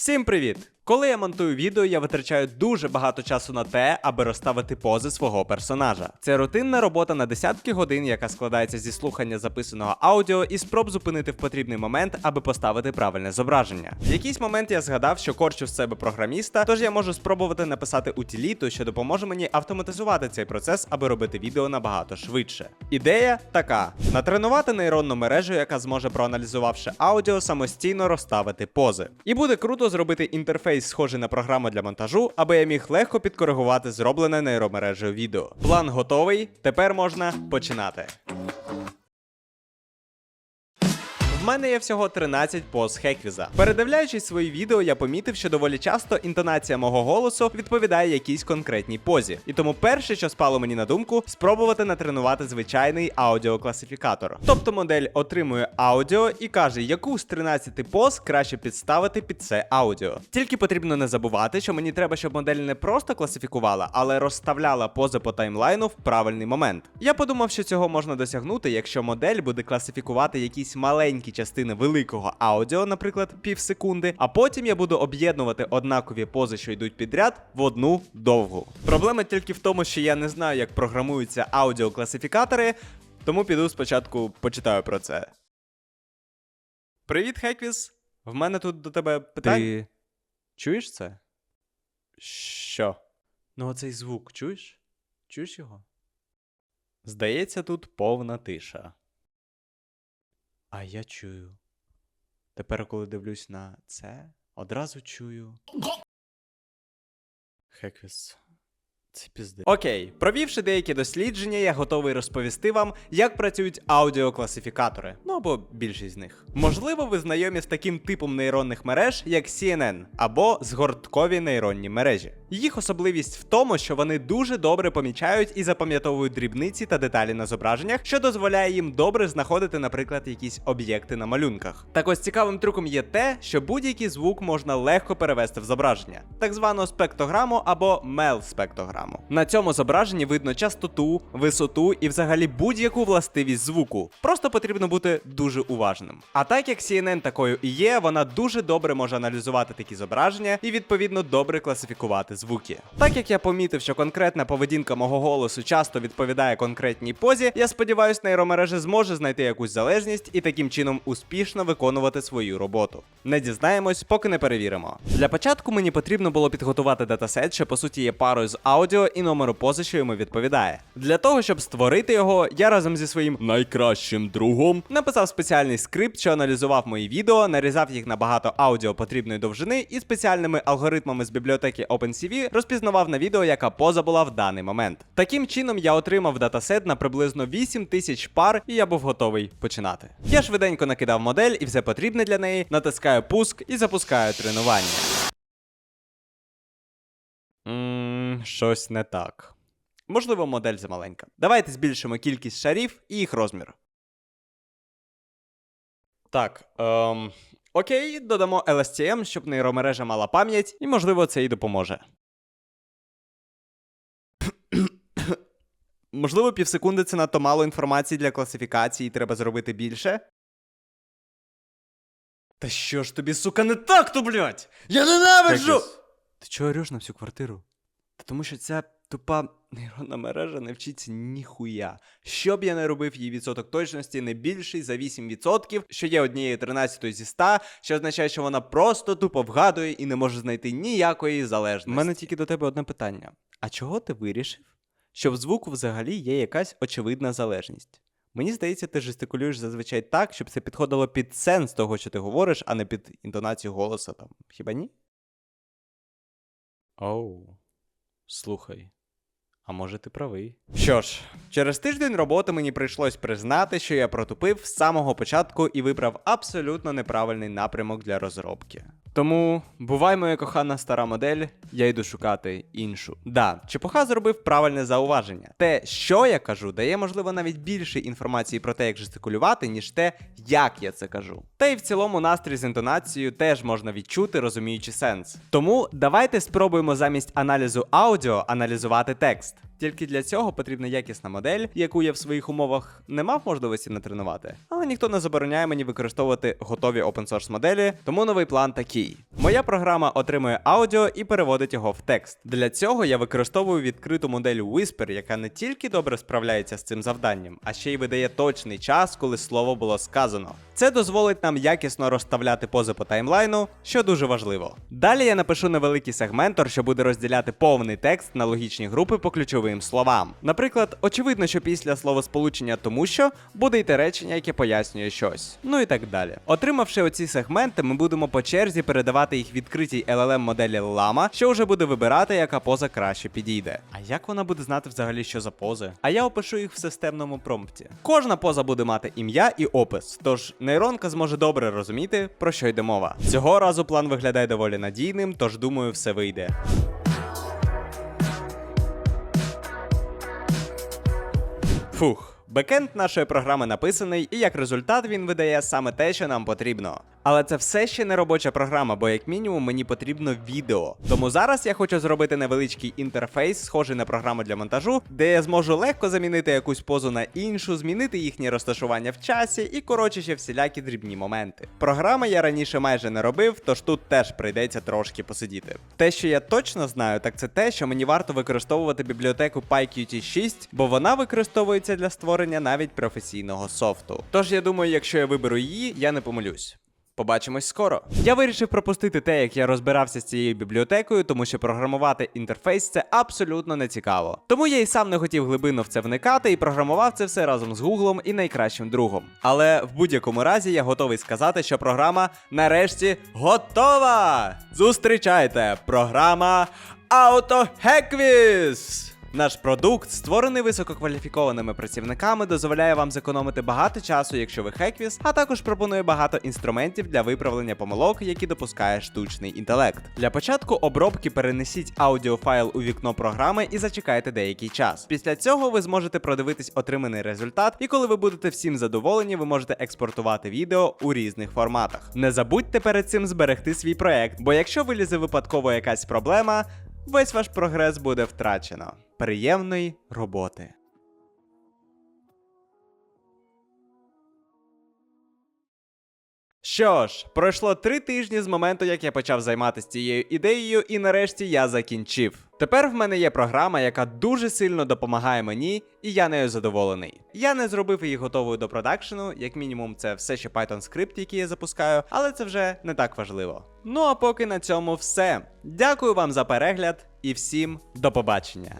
Всім привіт! Коли я монтую відео, я витрачаю дуже багато часу на те, аби розставити пози свого персонажа. Це рутинна робота на десятки годин, яка складається зі слухання записаного аудіо і спроб зупинити в потрібний момент, аби поставити правильне зображення. В якийсь момент я згадав, що корчу з себе програміста, тож я можу спробувати написати утиліту, що допоможе мені автоматизувати цей процес, аби робити відео набагато швидше. Ідея така: натренувати нейронну мережу, яка зможе, проаналізувавши аудіо, самостійно розставити пози. І буде круто зробити інтерфейс, схожий на програму для монтажу, аби я міг легко підкоригувати зроблене нейромережею відео. План готовий. Тепер можна починати. В мене є всього 13 поз Хеквіза. Передивляючись свої відео, я помітив, що доволі часто інтонація мого голосу відповідає якійсь конкретній позі. І тому перше, що спало мені на думку, спробувати натренувати звичайний аудіокласифікатор. Тобто модель отримує аудіо і каже, яку з 13 поз краще підставити під це аудіо. Тільки потрібно не забувати, що мені треба, щоб модель не просто класифікувала, але розставляла пози по таймлайну в правильний момент. Я подумав, що цього можна досягнути, якщо модель буде класифікувати якісь маленькі частини великого аудіо, наприклад, пів секунди, а потім я буду об'єднувати однакові пози, що йдуть підряд, в одну довгу. Проблема тільки в тому, що я не знаю, як програмуються аудіокласифікатори, тому піду спочатку почитаю про це. Привіт, Хеквіс. В мене тут до тебе питання. Ти чуєш це? Що? Ну, оцей звук, чуєш? Чуєш його? Здається, тут повна тиша. А я чую. Тепер, коли дивлюсь на це, одразу чую. Хеквіс. Це пізди. Окей, провівши деякі дослідження, я готовий розповісти вам, як працюють аудіокласифікатори, ну або більшість з них. Можливо, ви знайомі з таким типом нейронних мереж, як CNN, або згорткові нейронні мережі. Їх особливість в тому, що вони дуже добре помічають і запам'ятовують дрібниці та деталі на зображеннях, що дозволяє їм добре знаходити, наприклад, якісь об'єкти на малюнках. Так ось цікавим трюком є те, що будь-який звук можна легко перевести в зображення, так звану спектрограму або мел-спектрограму. На цьому зображенні видно частоту, висоту і взагалі будь-яку властивість звуку. Просто потрібно бути дуже уважним. А так як CNN такою і є, вона дуже добре може аналізувати такі зображення і відповідно добре класифікувати звуки. Так як я помітив, що конкретна поведінка мого голосу часто відповідає конкретній позі, я сподіваюся, нейромережа зможе знайти якусь залежність і таким чином успішно виконувати свою роботу. Не дізнаємось, поки не перевіримо. Для початку мені потрібно було підготувати датасет, що по суті є парою з аудіо і номеру пози, що йому відповідає. Для того, щоб створити його, я разом зі своїм найкращим другом написав спеціальний скрипт, що аналізував мої відео, нарізав їх на багато аудіо потрібної довжини і спеціальними алгоритмами з бібліотеки OpenCV розпізнавав на відео, яка поза була в даний момент. Таким чином я отримав датасет на приблизно 8 тисяч пар, і я був готовий починати. Я швиденько накидав модель і все потрібне для неї, натискаю пуск і запускаю тренування. Щось не так. Можливо, модель замаленька. Давайте збільшимо кількість шарів і їх розмір. Так. Ем, окей, додамо LSTM, щоб нейромережа мала пам'ять, і можливо це їй допоможе. Можливо, півсекунди це надто мало інформації для класифікації, і треба зробити більше. Та що ж тобі, сука, не так то, блядь? Я ненавиджу! Ти чого ореш на всю квартиру? Та тому що ця тупа нейронна мережа не вчиться ніхуя. Що б я не робив, її відсоток точності не більший за 8%, що є однією 13 зі 100, що означає, що вона просто тупо вгадує і не може знайти ніякої залежності. У мене тільки до тебе одне питання: а чого ти вирішив, що в звуку взагалі є якась очевидна залежність? Мені здається, ти жестикулюєш зазвичай так, щоб це підходило під сенс того, що ти говориш, а не під інтонацію голоса там. Хіба ні? Оу, слухай. А може ти правий. Що ж, через тиждень роботи мені прийшлось признати, що я протупив з самого початку і вибрав абсолютно неправильний напрямок для розробки. Тому бувай моя кохана стара модель, я йду шукати іншу. Да, Чепуха зробив правильне зауваження. Те, що я кажу, дає, можливо, навіть більше інформації про те, як жестикулювати, ніж те, як я це кажу. Та й в цілому настрій з інтонацією теж можна відчути, розуміючи сенс. Тому давайте спробуємо замість аналізу аудіо аналізувати текст. Тільки для цього потрібна якісна модель, яку я в своїх умовах не мав можливості натренувати. Але ніхто не забороняє мені використовувати готові open source моделі, тому новий план такий: моя програма отримує аудіо і переводить його в текст. Для цього я використовую відкриту модель Whisper, яка не тільки добре справляється з цим завданням, а ще й видає точний час, коли слово було сказано. Це дозволить нам якісно розставляти пози по таймлайну, що дуже важливо. Далі я напишу невеликий сегментор, що буде розділяти повний текст на логічні групи по ключовим словам. Наприклад, очевидно, що після словосполучення тому що буде йти речення, яке пояснює щось. Ну і так далі. Отримавши оці сегменти, ми будемо по черзі передавати їх відкритій LLM моделі Llama, що вже буде вибирати, яка поза краще підійде. А як вона буде знати взагалі, що за пози? А я опишу їх в системному промпті. Кожна поза буде мати ім'я і опис, тож нейронка зможе добре розуміти, про що йде мова. Цього разу план виглядає доволі надійним, тож думаю, все вийде. Фух. Бекенд нашої програми написаний, і як результат він видає саме те, що нам потрібно. Але це все ще не робоча програма, бо як мінімум мені потрібно відео. Тому зараз я хочу зробити невеличкий інтерфейс, схожий на програму для монтажу, де я зможу легко замінити якусь позу на іншу, змінити їхнє розташування в часі і коротше ще всілякі дрібні моменти. Програми я раніше майже не робив, тож тут теж прийдеться трошки посидіти. Те, що я точно знаю, так це те, що мені варто використовувати бібліотеку PyQt6, бо вона використовується для створення навіть професійного софту. Тож я думаю, якщо я виберу її, я не помилюсь. Побачимось скоро. Я вирішив пропустити те, як я розбирався з цією бібліотекою, тому що програмувати інтерфейс це абсолютно не цікаво. Тому я і сам не хотів глибинно в це вникати і програмував це все разом з Гуглом і найкращим другом. Але в будь-якому разі я готовий сказати, що програма нарешті готова! Зустрічайте! Програма AutoHackWiz! Наш продукт, створений висококваліфікованими працівниками, дозволяє вам зекономити багато часу, якщо ви хеквіс, а також пропонує багато інструментів для виправлення помилок, які допускає штучний інтелект. Для початку обробки перенесіть аудіофайл у вікно програми і зачекайте деякий час. Після цього ви зможете продивитись отриманий результат, і коли ви будете всім задоволені, ви можете експортувати відео у різних форматах. Не забудьте перед цим зберегти свій проект, бо якщо вилізе випадково якась проблема, весь ваш прогрес буде втрачено. Приємної роботи! Що ж, пройшло три тижні з моменту, як я почав займатися цією ідеєю, і нарешті я закінчив. Тепер в мене є програма, яка дуже сильно допомагає мені, і я нею задоволений. Я не зробив її готовою до продакшену, як мінімум, це все ще Python скрипт, який я запускаю, але це вже не так важливо. Ну а поки на цьому все. Дякую вам за перегляд і всім до побачення.